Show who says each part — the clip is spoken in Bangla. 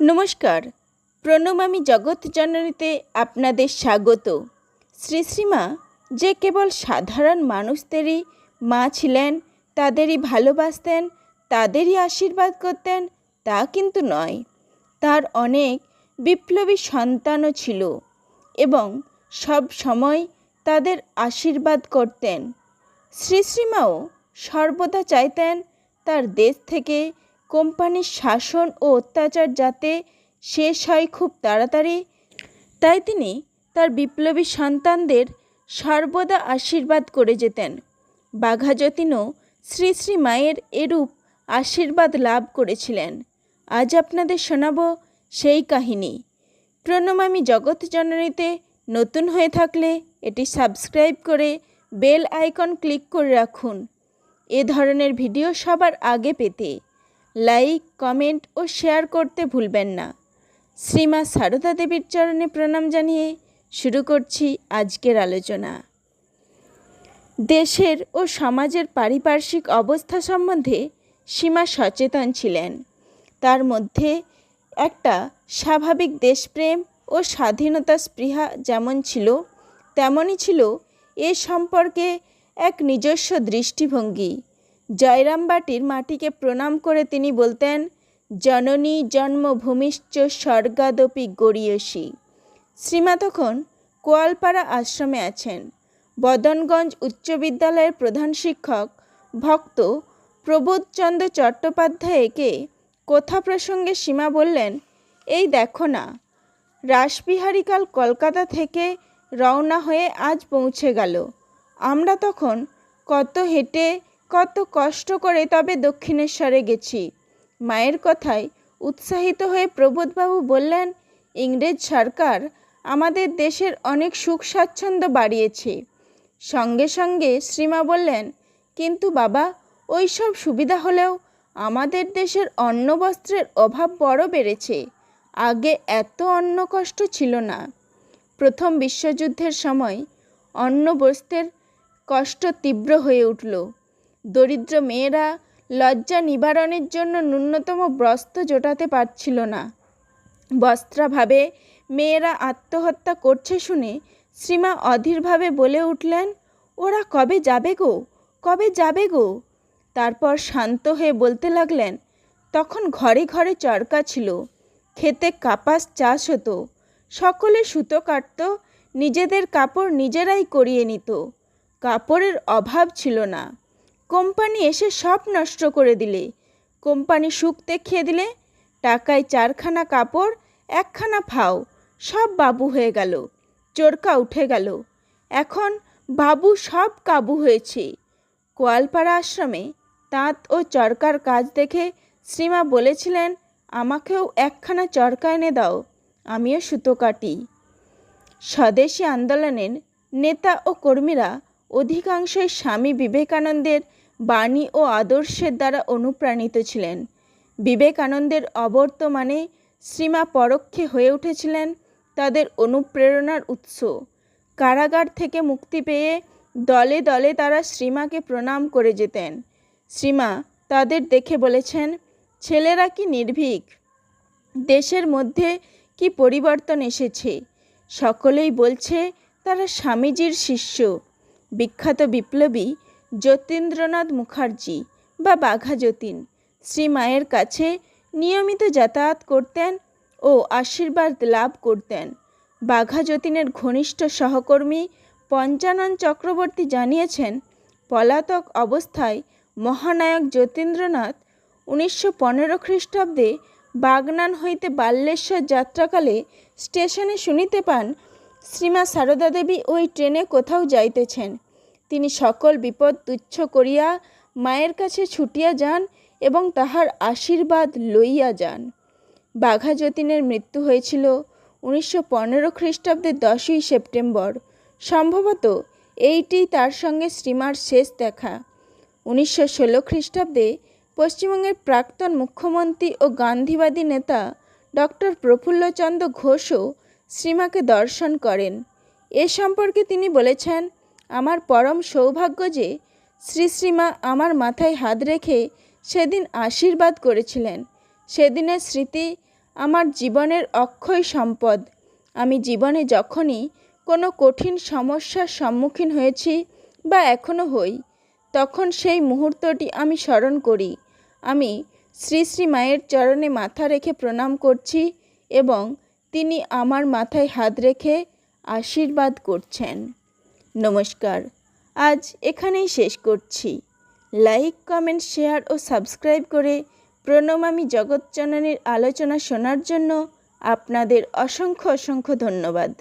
Speaker 1: নমস্কার। প্রণমামী জগৎ জননীতে আপনাদের স্বাগত। শ্রী শ্রীমা, যে কেবল সাধারণ মানুষদেরই মা ছিলেন, তাদেরই ভালোবাসতেন, তাদেরই আশীর্বাদ করতেন, তা কিন্তু নয়। তার অনেক বিপ্লবী সন্তানও ছিল এবং সব সময় তাদের আশীর্বাদ করতেন। শ্রী শ্রীমাও সর্বদা চাইতেন তার দেশ থেকে কোম্পানির শাসন ও অত্যাচার যাতে শেষ হয় খুব তাড়াতাড়ি। তাই তিনি তার বিপ্লবী সন্তানদের সর্বদা আশীর্বাদ করে যেতেন। বাঘা যতীনও শ্রী শ্রী মায়ের এরূপ আশীর্বাদ লাভ করেছিলেন। আজ আপনাদের শোনাব সেই কাহিনী। প্রণমামী জগৎ জননীতে নতুন হয়ে থাকলে এটি সাবস্ক্রাইব করে বেল আইকন ক্লিক করে রাখুন। এ ধরনের ভিডিও সবার আগে পেতে লাইক, কমেন্ট ও শেয়ার করতে ভুলবেন না। শ্রীমা সারদা দেবীর চরণে প্রণাম জানিয়ে শুরু করছি আজকের আলোচনা। দেশের ও সমাজের পারিপার্শ্বিক অবস্থা সম্বন্ধে সীমা সচেতন ছিলেন। তার মধ্যে একটা স্বাভাবিক দেশপ্রেম ও স্বাধীনতা স্পৃহা যেমন ছিল, তেমনই ছিল এ সম্পর্কে এক নিজস্ব দৃষ্টিভঙ্গি। জয়রামবাটির মাটিকে প্রণাম করে তিনি বলতেন, জননী জন্মভূমিশ্চ স্বর্গাদপি গড়িয়সী। শ্রীমা তখন কোয়ালপাড়া আশ্রমে আছেন। বদনগঞ্জ উচ্চ বিদ্যালয়ের প্রধান শিক্ষক, ভক্ত প্রবোধচন্দ্র চট্টোপাধ্যায়কে কথা প্রসঙ্গে সীমা বললেন, এই দেখো না রাসবিহারীকাল কলকাতা থেকে রওনা হয়ে আজ পৌঁছে গেল। আমরা তখন কত হেঁটে কত কষ্ট করে তবে দক্ষিণেশ্বরে গেছি। মায়ের কথায় উৎসাহিত হয়ে প্রবোধবাবু বললেন, ইংরেজ সরকার আমাদের দেশের অনেক সুখ স্বাচ্ছন্দ্য বাড়িয়েছে। সঙ্গে সঙ্গে শ্রীমা বললেন, কিন্তু বাবা ওই সব সুবিধা হলেও আমাদের দেশের অন্ন বস্ত্রের অভাব বড় বেড়েছে। আগে এত অন্ন কষ্ট ছিল না। প্রথম বিশ্বযুদ্ধের সময় অন্ন বস্ত্রের কষ্ট তীব্র হয়ে উঠল। দরিদ্র মেয়েরা লজ্জা নিবারণের জন্য ন্যূনতম বস্ত্র জোটাতে পারছিল না। বস্ত্রাভাবে মেয়েরা আত্মহত্যা করছে শুনে শ্রীমা অধীরভাবে বলে উঠলেন, ওরা কবে যাবে গো? কবে যাবে গো? তারপর শান্ত হয়ে বলতে লাগলেন, তখন ঘরে ঘরে চরকা ছিল, খেতে কাপাস চাষ হতো, সকলে সুতো কাটত, নিজেদের কাপড় নিজেরাই করিয়ে নিত, কাপড়ের অভাব ছিল না। কোম্পানি এসে সব নষ্ট করে দিলে। কোম্পানি সুখ খেয়ে দিলে, টাকায় চারখানা কাপড়, একখানা ফাও, সব বাবু হয়ে গেল, চোরকা উঠে গেল। এখন বাবু সব কাবু হয়েছে। কোয়ালপাড়া আশ্রমে তাঁত ও চরকার কাজ দেখে শ্রীমা বলেছিলেন, আমাকেও একখানা চরকা এনে দাও, আমিও সুতো কাটি। স্বদেশী আন্দোলনের নেতা ও কর্মীরা অধিকাংশই স্বামী বিবেকানন্দের বাণী ও আদর্শের দ্বারা অনুপ্রাণিত ছিলেন। বিবেকানন্দের অবর্তমানে শ্রীমা পরোক্ষে হয়ে উঠেছিলেন তাদের অনুপ্রেরণার উৎস। কারাগার থেকে মুক্তি পেয়ে দলে দলে তারা শ্রীমাকে প্রণাম করে যেতেন। শ্রীমা তাদের দেখে বলেছেন, ছেলেরা কি নির্ভীক? দেশের মধ্যে কি পরিবর্তন এসেছে? সকলেই বলছে তারা স্বামীজির শিষ্য। বিখ্যাত বিপ্লবী যতীন্দ্রনাথ মুখার্জি বা বাঘা যতীন। শ্রী মায়ের কাছে নিয়মিত যাতায়াত করতেন ও আশীর্বাদ লাভ করতেন। বাঘা যতীনের ঘনিষ্ঠ সহকর্মী পঞ্চানন চক্রবর্তী জানিয়েছেন, পলাতক অবস্থায় মহানায়ক যতীন্দ্রনাথ উনিশশো পনেরো খ্রিস্টাব্দে বাগনান হইতে বাল্যেশ্বর যাত্রাকালে স্টেশনে শুনিতে পান শ্রীমা সারদা দেবী ওই ট্রেনে কোথাও যাইতেছেন। তিনি সকল বিপদ তুচ্ছ করিয়া মায়ের কাছে ছুটিয়া যান এবং তাহার আশীর্বাদ লইয়া যান। বাঘা যতীনের মৃত্যু হয়েছিল উনিশশো পনেরো খ্রিস্টাব্দের দশই সেপ্টেম্বর। সম্ভবত এইটি তার সঙ্গে শ্রীমার শেষ দেখা। উনিশশো ষোলো খ্রিস্টাব্দে পশ্চিমবঙ্গের প্রাক্তন মুখ্যমন্ত্রী ও গান্ধীবাদী নেতা ডক্টর প্রফুল্লচন্দ্র ঘোষও শ্রীমাকে দর্শন করেন। এ সম্পর্কে তিনি বলেছেন, আমার পরম সৌভাগ্য যে শ্রী শ্রীমা আমার মাথায় হাত রেখে সেদিন আশীর্বাদ করেছিলেন। সেদিনের স্মৃতি আমার জীবনের অক্ষয় সম্পদ। আমি জীবনে যখনই কোনো কঠিন সমস্যার সম্মুখীন হয়েছি বা এখনও হই, তখন সেই মুহূর্তটি আমি স্মরণ করি। আমি শ্রী শ্রী মায়ের চরণে মাথা রেখে প্রণাম করছি এবং তিনি আমার মাথায় হাত রেখে আশীর্বাদ করছেন। নমস্কার। আজ এখানেই শেষ করছি। লাইক, কমেন্ট, শেয়ার ও সাবস্ক্রাইব করে প্রণমামী জগৎজননীর আলোচনা শোনার জন্য আপনাদের অসংখ্য অসংখ্য ধন্যবাদ।